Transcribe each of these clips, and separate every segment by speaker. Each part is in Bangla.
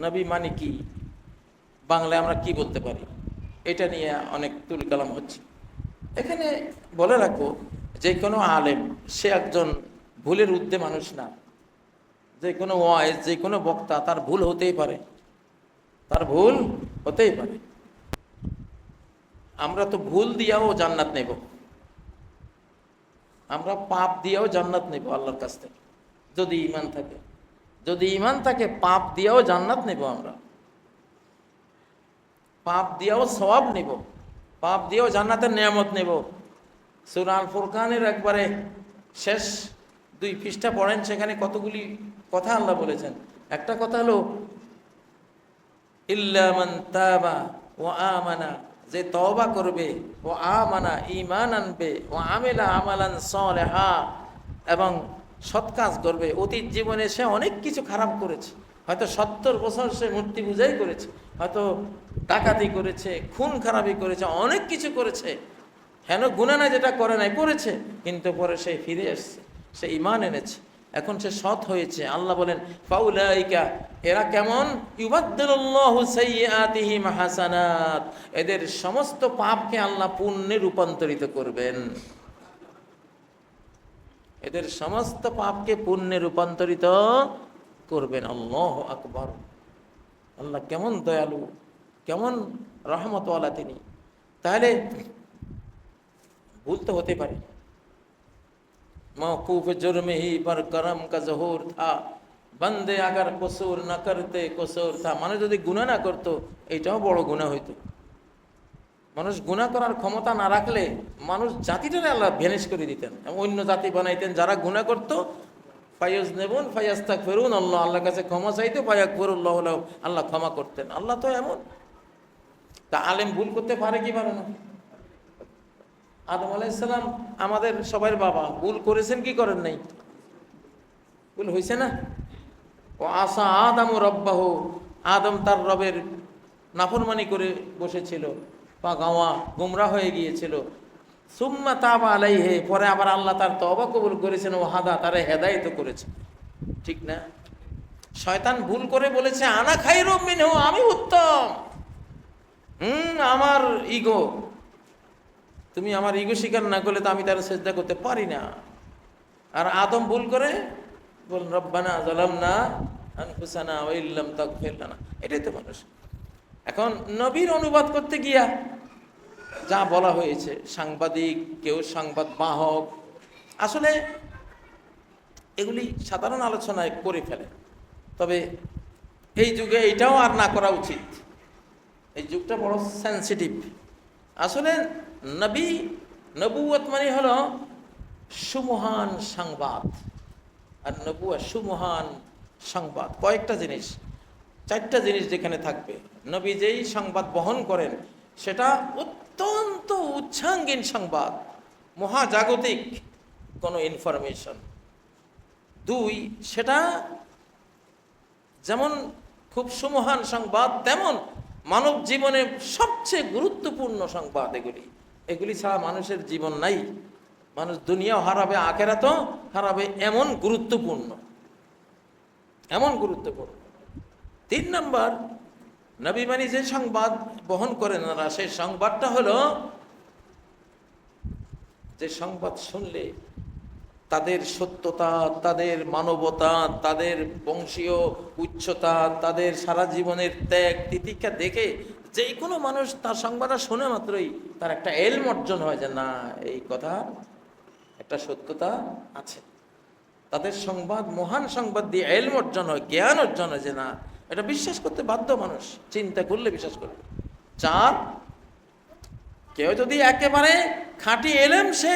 Speaker 1: নবী মানে কি? বাংলায় আমরা কি বলতে পারি? এটা নিয়ে অনেক তুলকালাম হচ্ছে। এখানে বলে রাখো যে কোনো আলেম, সে একজন ভুলের ঊর্ধ্বে মানুষ না। যে কোনো ওয়াইজ যে কোনো বক্তা, তার ভুল হতেই পারে। তার ভুল হতেই পারে। আমরা তো ভুল দিয়াও জান্নাত নেব। আমরা পাপ দিয়েও জান্নাত নেব আল্লাহর কাছ থেকে, যদি ইমান থাকে। যদি ইমান থাকে, পাপ দিয়েও জান্নাত নেব আমরা। পাপ দিয়েও সওয়াব নেব। পাপ দিয়েও জান্নাতের নিয়ামত নেব। সুরাল ফুরকানের একবারে শেষ দুই পৃষ্ঠা পড়েন, সেখানে কতগুলি কথা আল্লাহ বলেছেন। একটা কথা হলো ইল্লামান তাবা ও আমানা যে তওবা করবে ও আমানা ইমান আনবে ও আমেলা আমালান সলেহা এবং সৎ কাজ করবে। অতীত জীবনে সে অনেক কিছু খারাপ করেছে। হয়তো সত্তর বছর সে মূর্তি পূজাই করেছে, হয়তো ডাকাতি করেছে, খুন খারাপি করেছে, অনেক কিছু করেছে। হেন গুণা না যেটা করে নাই, করেছে, কিন্তু পরে সে ফিরে এসছে, সে ইমান এনেছে। এখন সে সৎ হয়েছে। আল্লাহ বলেন, ফাউলাইকা, এরা কেমন? হাসানাত এদের সমস্ত পাপকে আল্লাহ পুণ্যে রূপান্তরিত করবেন। এদের সমস্ত পাপকে পুণ্যে রূপান্তরিত করবেন আল্লাহ আকবর আল্লাহ কেমন দয়ালু কেমন রহমতওয়ালা তিনি তাহলে ভুল তো হতে পারে मौकूफ जुर्म ही पर करम का जहूर था बंदे अगर कसूर न करते कसूर था মানুষ যদি গুনাহ না করতো এটাও বড় গুনাহ হইতো মানুষ গুনাহ করার ক্ষমতা না রাখলে মানুষ জাতিটারে আল্লাহ ভ্যানিশ করে দিতেন এবং অন্য জাতি বানাইতেন। যারা গুনাহ করতো ফায়াজ নেবুন ফায়াজ তাক ফেরুন আল্লাহ আল্লাহর কাছে ক্ষমা চাইতো ফায়াক ফেরুল্লাহ আল্লাহ ক্ষমা করতেন। আল্লাহ তো এমন। তা আলেম ভুল করতে পারে কি পারে না? আদম আলাইসালাম আমাদের সবার বাবা, ভুল করেছেন কি করেন নাই? ভুল হয়েছে না? ও আশা আদম রব্বাহ, আদম তার রবের নাফরমানি করে বসেছিল। বা গাওয়া, গুমরা হয়ে গিয়েছিল। সুম্মা তাবা আলাইহে, পরে আবার আল্লাহ তার তবা কবুল করেছেন ও হাদা তারা হেদায়িত করেছে। ঠিক না? শয়তান ভুল করে বলেছে, আনা খাই রমিন আমি উত্তম। হুম, আমার ইগো। তুমি আমার ইগো স্বীকার না করলে তো আমি তারা চেষ্টা করতে পারি না। আর আদম ভুল করে বল রব্বানা জলাম না আনফুসানা ওইল্লাম এটাই তো মানুষ। এখন নবীর অনুবাদ করতে গিয়া যা বলা হয়েছে, সাংবাদিক, কেউ সংবাদ বাহক, আসলে এগুলি সাধারণ আলোচনায় করে ফেলে। তবে এই যুগে এইটাও আর না করা উচিত। এই যুগটা বড় সেন্সিটিভ আসলে নবী নবুয়ত মানে হলো সুমহান সংবাদ। আর নবুয়া সুমহান সংবাদ। কয়েকটা জিনিস, চারটা জিনিস যেখানে থাকবে। নবী যেই সংবাদ বহন করেন, সেটা অত্যন্ত উচ্ছাঙ্গীন সংবাদ, মহাজাগতিক কোনো ইনফরমেশন দুই, সেটা যেমন খুব সুমহান সংবাদ, তেমন মানব জীবনে সবচেয়ে গুরুত্বপূর্ণ সংবাদ এগুলি। এগুলি ছাড়া মানুষের জীবন নাই। মানুষ দুনিয়াও হারাবে আখেরা তো হারাবে, এমন গুরুত্বপূর্ণ। এমন গুরুত্বপূর্ণ। তিন নম্বর নবী মানি যে সংবাদ বহন করেন ওরা সেই সংবাদটা হলো যে সংবাদ শুনলে তাদের সত্যতা, তাদের মানবতা, তাদের বংশীয় উচ্চতা, তাদের সারা জীবনের ত্যাগ তিতিক্ষা দেখে যে কোনো মানুষ তার সংবাদটা শোনে মাত্রই তার একটা এলম অর্জন হয় যে, না, এই কথা, একটা সত্যতা আছে। তাদের সংবাদ মহান সংবাদ দিয়ে এলম অর্জন হয়, জ্ঞান অর্জন হয় যে, না এটা বিশ্বাস করতে বাধ্য মানুষ, চিন্তা করলে বিশ্বাস করবে। চার কেউ যদি একেবারে খাঁটি এলেম সে,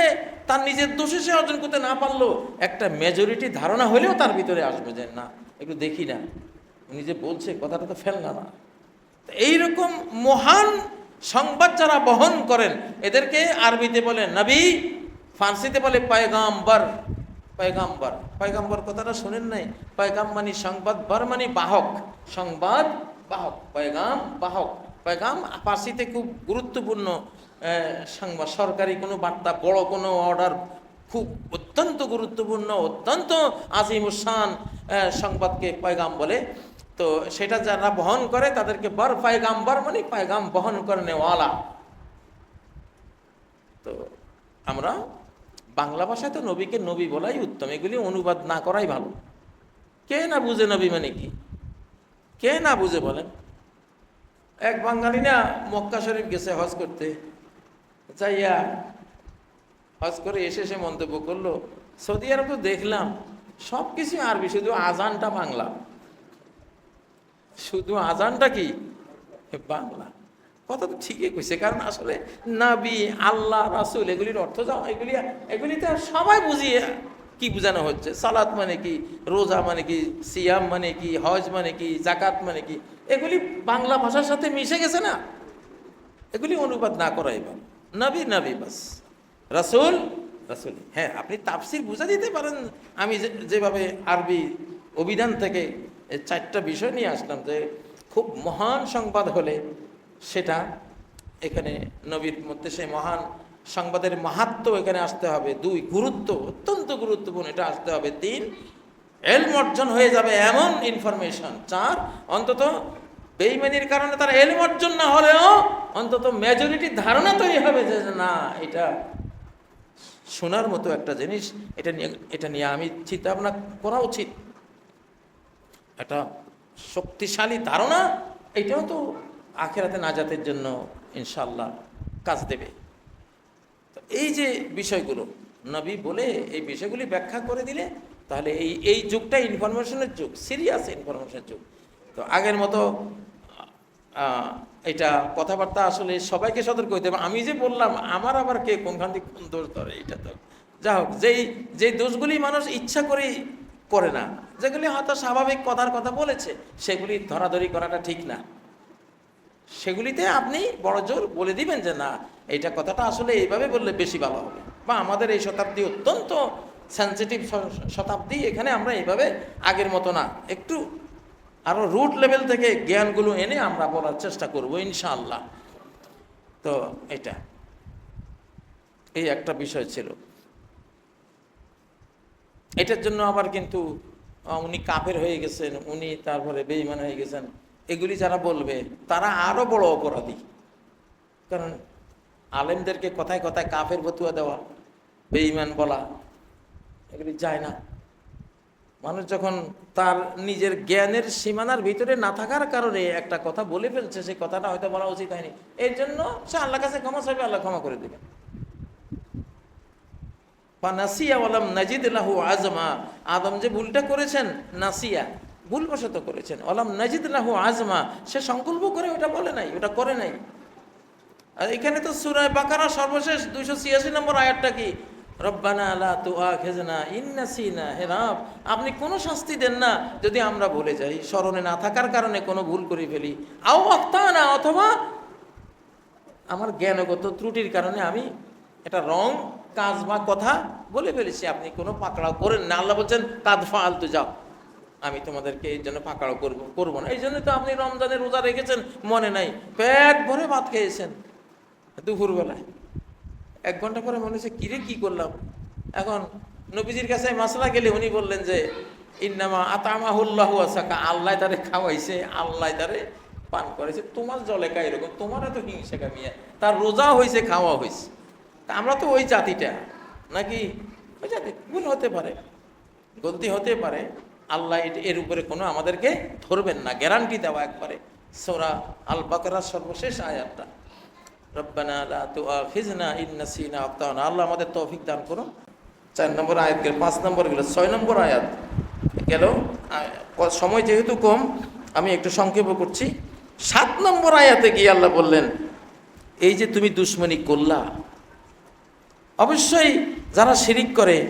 Speaker 1: তার নিজের দোষে সে অর্জন করতে না পারল, একটা মেজরিটি ধারণা হলেও তার ভিতরে আসবে যে, না, একটু দেখি না। উনি যে বলছে, কথাটা তো ফেল না। না এইরকম মহান সংবাদ যারা বহন করেন, এদেরকে আরবিতে বলে নবী, ফার্সিতে বলে পয়গাম্বর। পয়গাম্বর। পয়গাম্বর কথাটা শোনেন নাই? পয়গাম মানে সংবাদ, বর মানে বাহক। সংবাদ, বাহক। পয়গাম বাহক। পয়গাম ফার্সিতে খুব গুরুত্বপূর্ণ সংবাদ। সরকারি কোনো বার্তা, বড় কোনো অর্ডার খুব অত্যন্ত গুরুত্বপূর্ণ, অত্যন্ত আজিমুসান সংবাদকে পয়গাম বলে। তো সেটা যারা বহন করে, তাদেরকে বর পায়গাম্বর মানে পায়গাম বহন করেনেওয়ালা তো আমরা বাংলা ভাষায় তো নবীকে নবী বলাই উত্তম। এগুলি অনুবাদ না করাই ভালো। কে না বুঝে নবী মানে কি? কে না বুঝে বলেন? এক বাঙালি না মক্কা শরীফ গেছে হজ করতে। যাইয়া হজ করে এসে সে মন্তব্য করল, সৌদি আরব তো দেখলাম সব কিছু আরবি, শুধু আজানটা বাংলা। শুধু আজানটা কি? বাংলা। কথা তো ঠিকই কইছে, কারণ আসলে নাবি, আল্লাহ, রাসুল, এগুলির অর্থ যাও, এগুলি এগুলি তো সবাই বুঝিয়ে কি বোঝানো হচ্ছে? সালাত মানে কি? রোজা মানে কি? সিয়াম মানে কি? হজ মানে কি? জাকাত মানে কি? এগুলি বাংলা ভাষার সাথে মিশে গেছে না? এগুলি অনুবাদ না করাই ভালো। নবী নবী বাস। রাসুল রাসুল। হ্যাঁ আপনি তাফসির বুঝা দিতে পারেন। আমি যেভাবে আরবি অভিধান থেকে চারটা বিষয় নিয়ে আসলাম যে, খুব মহান সংবাদ হলে সেটা এখানে নবীর মধ্যে সেই মহান সংবাদের মাহাত্ম এখানে আসতে হবে। দুই, গুরুত্ব, অত্যন্ত গুরুত্বপূর্ণ, এটা আসতে হবে। তিন, এলম অর্জন হয়ে যাবে এমন ইনফরমেশন চার, অন্তত বেইমানির কারণে তার এলম অর্জন না হলেও অন্তত মেজরিটি ধারণা তৈরি হবে যে না, এটা শোনার মতো একটা জিনিস, এটা নিয়ে এটা নিয়ে আমি চিন্তা ভাবনা করা উচিত। একটা শক্তিশালী ধারণা, এটাও তো আখেরাতে নাজাতের জন্য ইনশাল্লাহ কাজ দেবে। তো এই যে বিষয়গুলো, নবী বলে এই বিষয়গুলি ব্যাখ্যা করে দিলে তাহলে এই এই যুগটা ইনফরমেশনের যুগ, সিরিয়াস ইনফরমেশনের যুগ। তো আগের মতো এটা কথাবার্তা আসলে সবাইকে সতর্ক হইতে হবে। আমি যে বললাম, আমার আবার কে কোনখান থেকে কোন দোষ ধরে, এটা তো যা হোক, যেই যেই দোষগুলি মানুষ ইচ্ছা করেই করে না, যেগুলি হয়তো স্বাভাবিক কথার কথা বলেছে, সেগুলি ধরাধরি করাটা ঠিক না। সেগুলিতে আপনি বড় জোর বলে দিবেন যে, না, এইটা কথাটা আসলে এইভাবে বললে বেশি ভালো হবে। বা আমাদের এই শতাব্দী অত্যন্ত সেন্সিটিভ শতাব্দী, এখানে আমরা এইভাবে আগের মতো না। একটু আরও রুট লেভেল থেকে জ্ঞানগুলো এনে আমরা বলার চেষ্টা করব, ইনশাআল্লাহ। তো এটা। এই একটা বিষয় ছিল। এটার জন্য আবার কিন্তু উনি কাফের হয়ে গেছেন, উনি তারপরে বেইমান হয়ে গেছেন। এগুলি যারা বলবে, তারা আরও বড় অপরাধী। কারণ আলেমদেরকে কথায় কথায় কাফের বতুয়া দেওয়া, বেঈমান বলা, এগুলি যায় না। মানুষ যখন তার নিজের জ্ঞানের সীমানার ভিতরে না থাকার কারণে একটা কথা বলে ফেলছে, সেই কথাটা হয়তো বলা উচিত হয়নি। এর জন্য সে আল্লাহ কাছে ক্ষমা চাইবে, আল্লাহ ক্ষমা করে দেবে বা নাসিয়া ওয়ালাম নাজিদ আজমা। আদম যে ভুলটা করেছেন, নাসিয়া ভুলবশত করেছেন। ওলাম নাজিদ লাহু আজমা, সে সংকল্প করে ওটা বলে নাই, ওটা করে নাই। আর এখানে তো সুরায় বাকারা সর্বশেষ, দুইশো ছিয়াশি নম্বর আয়াতটা কি? রব্বানা আলা তু আখেজনা ইন্নাসিনা হে রব, আপনি কোনো শাস্তি দেন না, যদি আমরা ভুলে যাই, স্মরণে না থাকার কারণে কোনো ভুল করে ফেলি। আও না অথবা আমার জ্ঞানগত ত্রুটির কারণে আমি এটা রং, কাজ বা কথা বলে ফেলেছি, আপনি কোনো পাকড়াও করেন না। আল্লাহ বলছেন, কাদ ফালতু যাও। আমি তোমাদেরকে এই জন্য পাকড়াও করব, করব না। এই জন্য তো আপনি রমজানের রোজা রেখেছেন, মনে নাই। পেট ভরে ভাত খেয়েছেন দুপুরবেলায়। এক ঘণ্টা পরে মনে হচ্ছে, কিরে, কি করলাম? এখন নবীজির কাছে মাসলা গেলে উনি বললেন যে, ইন্নামা আতামাহুল্লাহ আসাকা আল্লাহ তারে খাওয়াইছে, আল্লাহ তারে পান করেছে তোমার জলে কা এরকম? তোমার এত হিংসা কামিয়া তার রোজা হয়েছে খাওয়া হয়েছে তা আমরা তো ওই জাতিটা। নাকি? ওই জাতি ভুল হতে পারে। গলতি হতে পারে। আল্লাহ এর- উপরে কোনো আমাদেরকে ধরবেন না গ্যারান্টি দেওয়া একবারে। সোরা আল বাকরার সর্বশেষ আয়াতটা। রব্বানা লা তুআখিজনা ইন নাসিনা আল্লাহ আমাদের তৌফিক দান করুন। চার নম্বর আয়াত গেল, পাঁচ নম্বর গেল, ছয় নম্বর আয়াত গেল। সময় যেহেতু কম, আমি একটু সংক্ষেপ করছি। সাত নম্বর আয়াতে গিয়ে আল্লাহ বললেন, এই যে তুমি দুশ্মনী করলা, অবশ্যই যারা শিরিক করে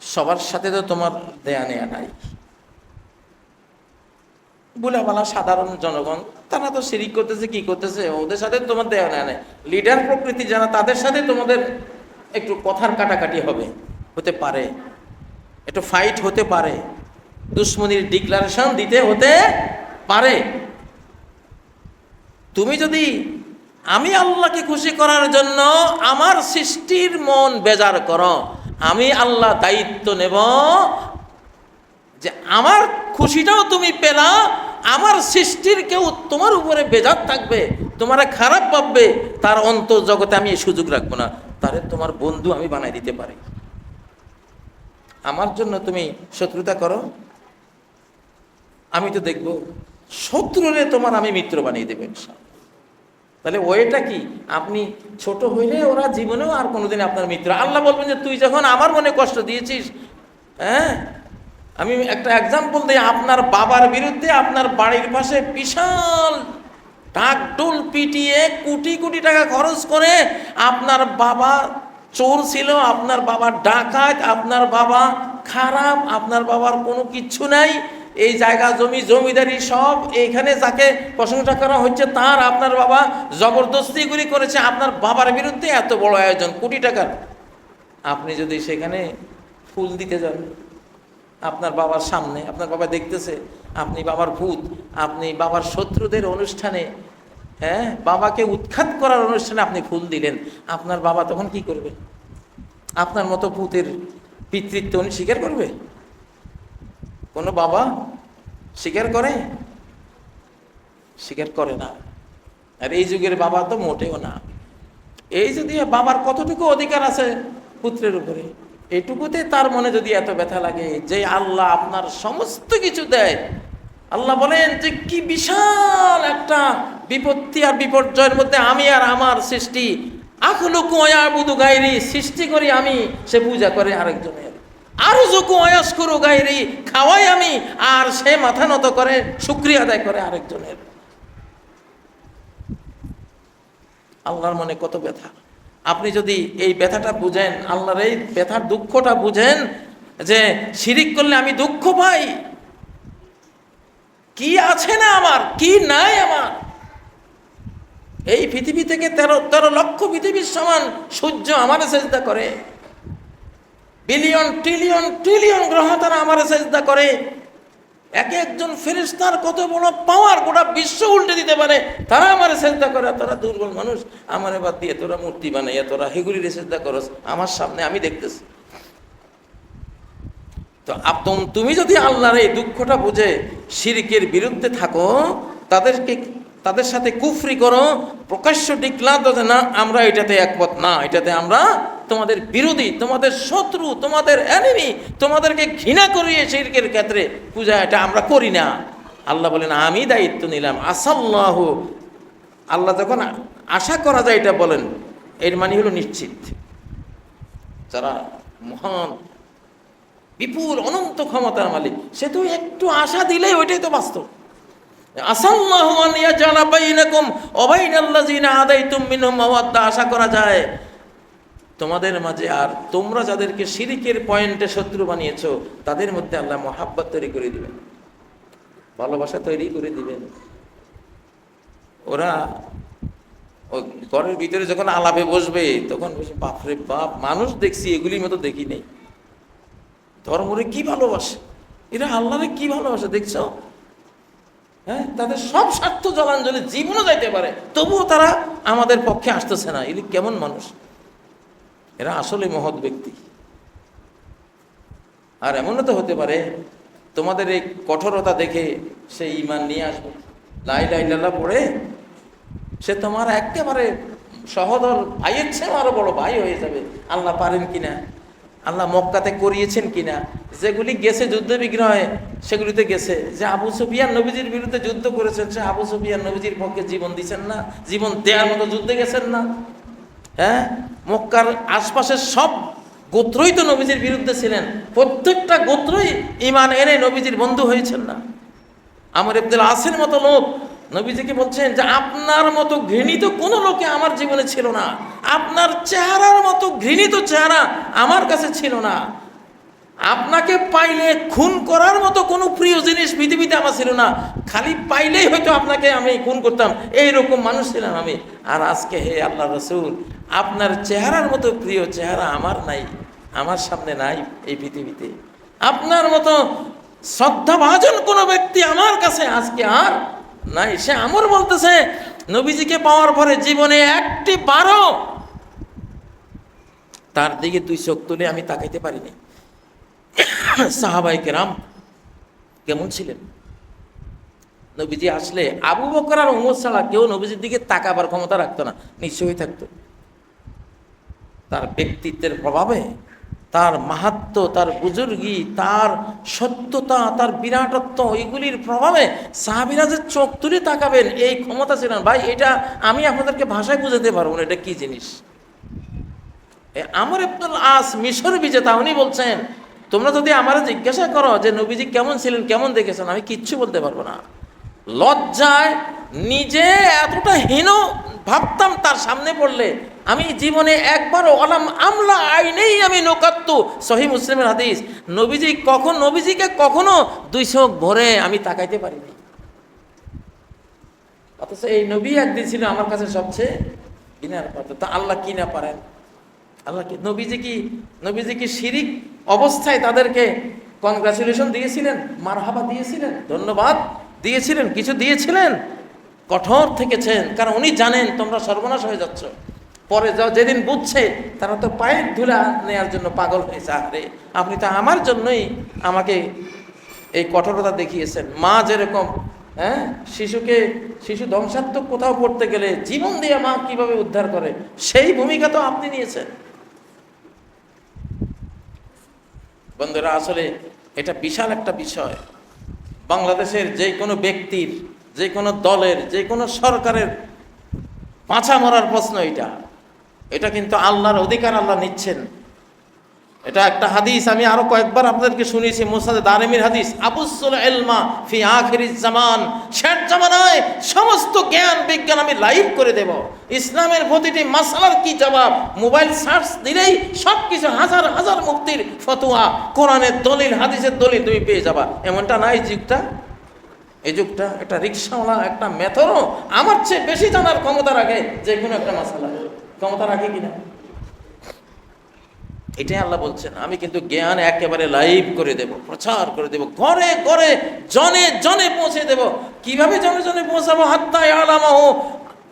Speaker 1: সবার সাথে তো তোমার দেয়া নেয়া নাই। বুলাবালা সাধারণ জনগণ, তারা তো সিরিক করতেছে, কি করতেছে, ওদের সাথে তোমার দেয়া নেয়া নাই। লিডার প্রকৃতি যারা, তাদের সাথে তোমাদের একটু কথার কাটাকাটি হবে, হতে পারে। একটু ফাইট হতে পারে। দুশ্মনির ডিক্লারেশন দিতে হতে পারে। তুমি যদি আমি আল্লাহকে খুশি করার জন্য আমার সৃষ্টির মন বেজার করো আমি আল্লাহ দায়িত্ব নেব যে আমার খুশিটাও তুমি পেলা, আমার সৃষ্টির কেউ তোমার উপরে বেজার থাকবে, তোমার খারাপ ভাববে, তার অন্তর জগতে আমি এই সুযোগ রাখব না, তারে তোমার বন্ধু আমি বানাই দিতে পারি আমার জন্য তুমি শত্রুতা করো, আমি তো দেখব শত্রুরে তোমার আমি মিত্র বানিয়ে দেবেন। তাহলে ওয়েটা কি? আপনি ছোট হইলে ওরা জীবনেও আর কোনোদিন আপনার মিত্র আল্লাহ বলবেন যে তুই যখন আমার মনে কষ্ট দিয়েছিস হ্যাঁ? আমি একটা এক্সাম্পল দিই, আপনার বাবার বিরুদ্ধে আপনার বাড়ির পাশে বিশাল টাকডোল পিটিয়ে কোটি কোটি টাকা খরচ করে আপনার বাবা চোর ছিল, আপনার বাবা ডাকাত, আপনার বাবা খারাপ, আপনার বাবার কোনো কিচ্ছু নাই। এই জায়গা, জমি, জমিদারি সব এইখানে যাকে প্রশংসা করা হচ্ছে তার আপনার বাবা জবরদস্তিগুলি করেছে। আপনার বাবার বিরুদ্ধে এত বড় আয়োজন, কোটি টাকার। আপনি যদি সেখানে ফুল দিতে যান, আপনার বাবার সামনে, আপনার বাবা দেখতেছে, আপনি বাবার ভূত, আপনি বাবার শত্রুদের অনুষ্ঠানে হ্যাঁ বাবাকে উৎখাত করার অনুষ্ঠানে আপনি ফুল দিলেন, আপনার বাবা তখন কি করবে? আপনার মতো ভূতের পিতৃত্ব উনি স্বীকার করবে? কোনো বাবা স্বীকার করে? স্বীকার করে না। আর এই যুগের বাবা তো মোটেও না। এই যদি বাবার কতটুকু অধিকার আছে পুত্রের উপরে এইটুকুতে তার মনে যদি এত ব্যথা লাগে যে আল্লাহ আপনার সমস্ত কিছু দেয়, আল্লাহ বলেন যে কি বিশাল একটা বিপত্তি আর বিপর্যয়ের মধ্যে আমি আর আমার সৃষ্টি। আখলুকু বুধু গাইরি সৃষ্টি করি আমি, সে পূজা করে আরেকজনের। আরও যকু অয়াস করু গাইরি খাওয়াই আমি, আর সে মাথা নত করে শুক্রিয়া আদায় করে আরেকজনের। আল্লাহর মনে কত ব্যথা। আপনি যদি এই ব্যথাটা বুঝেন, আল্লাহর এই ব্যথার দুঃখটা বুঝেন, যে শিরিক করলে আমি দুঃখ পাই। কি আছে না আমার? কি নাই আমার? এই পৃথিবী থেকে তেরো তেরো লক্ষ পৃথিবীর সমান সূর্য আমার চেষ্টা করে। বিলিয়ন, ট্রিলিয়ন ট্রিলিয়ন গ্রহ তারা আমার চেষ্টা করে। এক একজন ফেরিস্তার কত বড় পাওয়ার গোটা বিশ্ব উল্টে দিতে পারে, তারা আমার চেষ্টা করে। তোরা দুর্বল মানুষ, আমার বাদ দিয়ে তোরা মূর্তি বানাইয়া তোরা হেগুলির চেষ্টা করস, আমার সামনে আমি দেখতেছি। তো আপ- তুমি যদি আল্লাহর এই দুঃখটা বুঝে, শিরিকের বিরুদ্ধে থাকো, তাদেরকে, তাদের সাথে কুফরি করো, প্রকাশ্য ডিক্লার যে না, আমরা এটাতে একমত না, এটাতে আমরা তোমাদের বিরোধী, তোমাদের শত্রু, তোমাদের এনিমি তোমাদেরকে ঘৃণা করিয়ে শিরকের ক্ষেত্রে পূজা এটা আমরা করি না। আল্লাহ বলেন, আমি দায়িত্ব নিলাম। আসাল্লাহ, আল্লাহ যখন আশা করা যায় এটা বলেন, এর মানে হলো নিশ্চিত। যারা মহান, বিপুল, অনন্ত ক্ষমতার মালিক, সে তো একটু আশা দিলেই ওইটাই তো বাস্তব। আসাল্লাহু আশা করা যায়। তোমাদের মাঝে আর তোমরা যাদেরকে সিরিকের পয়েন্টে শত্রু বানিয়েছো, তাদের মধ্যে আল্লাহ মহাব্বত তৈরি করে দিবেন। ভালোবাসা তৈরি করে দিবেন। ওরা ঘরের ভিতরে যখন আলাপে বসবে, তখন বাপরে বাপ, মানুষ দেখছি, এগুলির মতো দেখি নেই। ধর্মরে কি ভালোবাসে? এরা আল্লাহরে কি ভালোবাসে, দেখছ? হ্যাঁ তাদের সব স্বার্থ জলাঞ্জলি জীবনও যাইতে পারে, তবুও তারা আমাদের পক্ষে আসতেছে না। এগুলি কেমন মানুষ? এরা আসলে মহৎ ব্যক্তি। আর এমনও তো হতে পারে, তোমাদের এই কঠোরতা দেখে সে ইমান নিয়ে আসবে। লাই লাই লাল্লা পড়ে, সে তোমার একেবারে সহদর ভাইয়ের চেয়েও আরও বড় ভাই হয়ে যাবে। আল্লাহ পারেন কিনা? আল্লাহ মক্কাতে করিয়েছেন কিনা? যেগুলি গেছে যুদ্ধ বিগ্রহে, সেগুলিতে গেছে। যে আবু সুফিয়ান নবীজির বিরুদ্ধে যুদ্ধ করেছেন, সে আবু সুফিয়ান নবীজির পক্ষে জীবন দিচ্ছেন না, জীবন দেওয়ার মতো যুদ্ধে গেছেন না। হ্যাঁ? মক্কার আশপাশের সব গোত্রই তো নবীজির বিরুদ্ধে ছিলেন। প্রত্যেকটা গোত্রই ইমান এনে নবীজির বন্ধু হয়েছেন না। আমার আব্দুল আসের মতো লোক নবীজিকে বলছেন যে, আপনার মতো ঘৃণিত কোনো লোকে আমার জীবনে ছিল না। আপনার চেহারার মতো ঘৃণিত চেহারা আমার কাছে ছিল না। আপনাকে পাইলে খুন করার মতো কোনো প্রিয় জিনিস পৃথিবীতে আমার ছিল না। খালি পাইলেই হয়তো আপনাকে আমি খুন করতাম। এইরকম মানুষ ছিলাম আমি। আর আজকে হে আল্লাহ রসুল আপনার চেহারার মতো প্রিয় চেহারা আমার নাই, আমার সামনে নাই এই পৃথিবীতে। আপনার মতো শ্রদ্ধাভাজন কোনো ব্যক্তি আমার কাছে আজকে আর নাই। সে আমর বলতেছে, নবীজিকে পাওয়ার পরে জীবনে একটি বারো তার দিকে দুই চোখ তুলে আমি তাকাইতে পারিনি। সাহাবাই কেরাম কেমন ছিলেন? নবীজি আসলে আবু বকর আর ছাড়া কেউ নবীজির দিকে তাকাবার ক্ষমতা রাখতো না, নিশ্চয়ই থাকতো। তার ব্যক্তিত্বের প্রভাবে, তার মাহাত্ম, তার বুজুর্গি, তার সত্যতা, তার বিরাটত্ব এইগুলির প্রভাবে সাহাবিরা যে চোখ তুলে তাকাবেন, এই ক্ষমতা ছিল ভাই, এটা আমি আপনাদেরকে ভাষায় বুঝাতে পারব না, এটা কি জিনিস? আমার আব্দুল আস মিশর বিজেতা, উনি বলছেন, তোমরা যদি আমার জিজ্ঞাসা করো যে, নবীজি কেমন ছিলেন, কেমন দেখেছেন? আমি কিচ্ছু বলতে পারব না। লজ্জায় নিজে এতটা হীন ভাবতাম তার সামনে পড়লে, আমি জীবনে একবার অলাম আমলা আইনেই আমি নোকাত্তু। সহি মুসলিমের হাদিস, নবীজি কখন, নবীজিকে কখনো দুই চোখ ভরে আমি তাকাইতে পারিনি। অথচ এই নবী একদিন ছিল আমার কাছে সবচেয়ে কিনার পাত্র। তা আল্লাহ কি না পারেন? আল্লাহ কি, নবীজি কি নবীজি কি শিরিক অবস্থায় তাদেরকে কনগ্রাচুলেশন দিয়েছিলেন? মারহাবা দিয়েছিলেন? ধন্যবাদ দিয়েছিলেন? কিছু দিয়েছিলেন? কঠোর থেকেছেন, কারণ উনি জানেন তোমরা সর্বনাশ হয়ে যাচ্ছ। পরে যেদিন বুঝছে, তারা তো পায়ের ধুলা নেয়ার জন্য পাগল হয়েছে আরে, আপনি তো আমার জন্যই আমাকে এই কঠোরতা দেখিয়েছেন। মা যেরকম হ্যাঁ শিশুকে, শিশু ধ্বংসাত্মক কোথাও পড়তে গেলে জীবন দিয়ে মা কীভাবে উদ্ধার করে, সেই ভূমিকা তো আপনি নিয়েছেন। বন্ধুরা, আসলে এটা বিশাল একটা বিষয়। বাংলাদেশের যে কোনো ব্যক্তির যে কোনো দলের, যে কোনো সরকারের পাঁচা মরার প্রশ্ন এটা। এটা কিন্তু আল্লাহর অধিকার আল্লাহ নিচ্ছেন। এটা একটা হাদিস, আমি আরও কয়েকবার আপনাদেরকে শুনিয়েছি মোসাদে দারেমির হাদিস আবুসুল এলমা ফি আখির জামান শেষ জামানায় সমস্ত জ্ঞান, বিজ্ঞান আমি লাইভ করে দেব। ইসলামের প্রতিটি মাসালার কি জবাব? মোবাইল সার্চ দিলেই সব কিছু হাজার হাজার মুক্তির ফতোয়া। কোরআনের দলিল, হাদিসের দলিল তুমি পেয়ে যাবা। এমনটা নাই যুগটা এই যুগটা একটা রিক্সাওয়ালা, একটা মেথরও আমার চেয়ে বেশি জানার ক্ষমতা রাখে যে কোনো একটা মাসালা ক্ষমতা রাখে কিনা এটাই আল্লাহ বলছেন, আমি কিন্তু জ্ঞান একেবারে লাইভ করে দেব, প্রচার করে দেব, ঘরে ঘরে জনে জনে পৌঁছে দেব। কীভাবে জনে জনে পৌঁছাবো? হাত্তায় আলামাহ।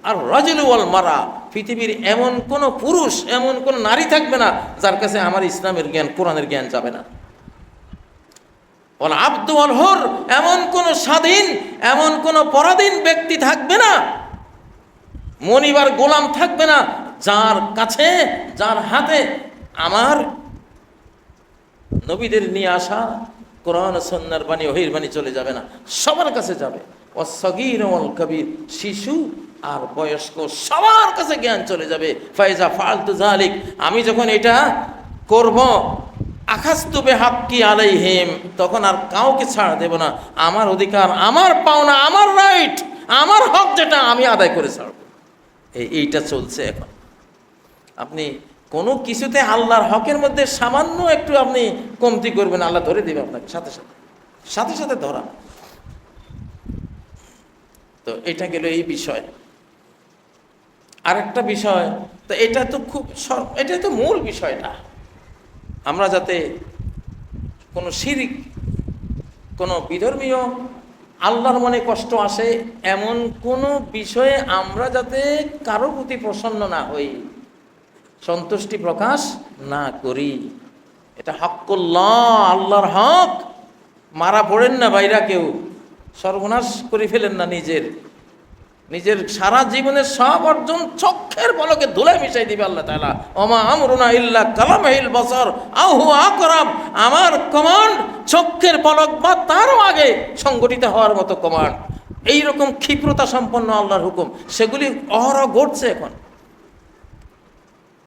Speaker 1: আর রাজুল ওয়াল মারা, পৃথিবীর এমন কোন পুরুষ, এমন কোন নারী থাকবে না যার কাছে আমার ইসলামের জ্ঞান, কোরআনের জ্ঞান যাবে না। ওয়াল আব্দু ওয়াল হর, এমন কোন স্বাধীন, এমন কোন পরাধীন ব্যক্তি থাকবে না। মনিবার গোলাম থাকবে না, যার কাছে, যার হাতে আমার নবীদের নিয়ে আসা কোরআন সন্ন্যার বাণী, ওহির বাণী চলে যাবে না, সবার কাছে যাবে। ও সগির অল কবির, শিশু আর বয়স্ক সবার কাছে জ্ঞান চলে যাবে। ফাইজা ফালতু জালিক আমি যখন এটা করব আখাস্তুবে হাক্কি আলাই হেম তখন আর কাউকে ছাড় দেব না। আমার অধিকার, আমার পাওনা, আমার রাইট আমার হক যেটা আমি আদায় করে ছাড়ব। এই, এইটা চলছে এখন। আপনি কোনো কিছুতে আল্লাহর হকের মধ্যে সামান্য একটু আপনি কমতি করবেন, আল্লাহ ধরে দেবে আপনাকে, সাথে সাথে। সাথে সাথে ধরা। তো এটা গেল এই বিষয়। আরেকটা বিষয়, তো এটা তো খুব এটা তো মূল বিষয়টা। আমরা যাতে কোনো শিরিক, কোনো বিধর্মীয় আল্লাহর মনে কষ্ট আসে, এমন কোনো বিষয়ে আমরা যাতে কারও প্রতি প্রসন্ন না হই, সন্তুষ্টি প্রকাশ না করি। এটা হকুল্লাহ আল্লাহর হক। মারা পড়েন না বাইরা কেউ, সর্বনাশ করে ফেলেন না নিজের। নিজের সারা জীবনের সব অর্জন চক্ষের বলকে ধুলে মিশাই দিবে আল্লাহ তালা ওমা আমরুনা ইল্লা কালাম বসর, আহু আকরাম। আমার কমান্ড চক্ষের পলক বা তারও আগে সংগঠিত হওয়ার মতো কমান্ড এইরকম ক্ষিপ্রতা সম্পন্ন আল্লাহর হুকুম। সেগুলি অহরহ ঘটছে এখন।